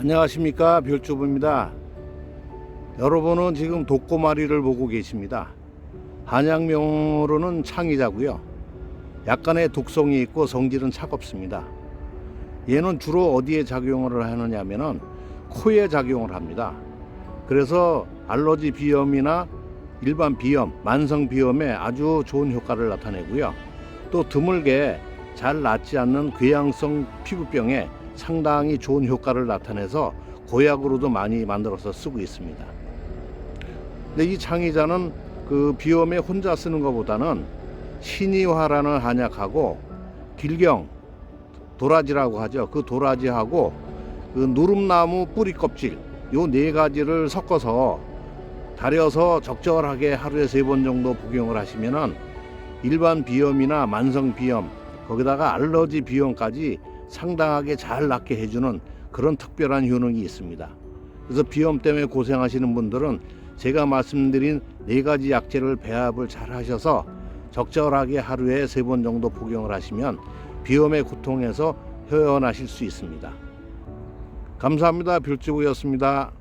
안녕하십니까 별주부입니다. 여러분은 지금 독고마리를 보고 계십니다. 한약명으로는 창이자고요. 약간의 독성이 있고 성질은 차갑습니다. 얘는 주로 어디에 작용을 하느냐 면은 코에 작용을 합니다. 그래서 알러지 비염이나 일반 비염, 만성 비염에 아주 좋은 효과를 나타내고요. 또 드물게 잘 낫지 않는 궤양성 피부병에 상당히 좋은 효과를 나타내서 고약으로도 많이 만들어서 쓰고 있습니다. 근데 이 창의자는 그 비염에 혼자 쓰는 것보다는 신이화라는 한약하고 길경 도라지라고 하죠. 그 도라지하고 그 누름나무 뿌리 껍질 요 네 가지를 섞어서 달여서 적절하게 하루에 세 번 정도 복용을 하시면은 일반 비염이나 만성 비염 거기다가 알러지 비염까지 상당하게 잘 낫게 해주는 그런 특별한 효능이 있습니다. 그래서 비염 때문에 고생하시는 분들은 제가 말씀드린 네 가지 약재를 배합을 잘 하셔서 적절하게 하루에 세 번 정도 복용을 하시면 비염의 고통에서 헤어나실 수 있습니다. 감사합니다. 별주부였습니다.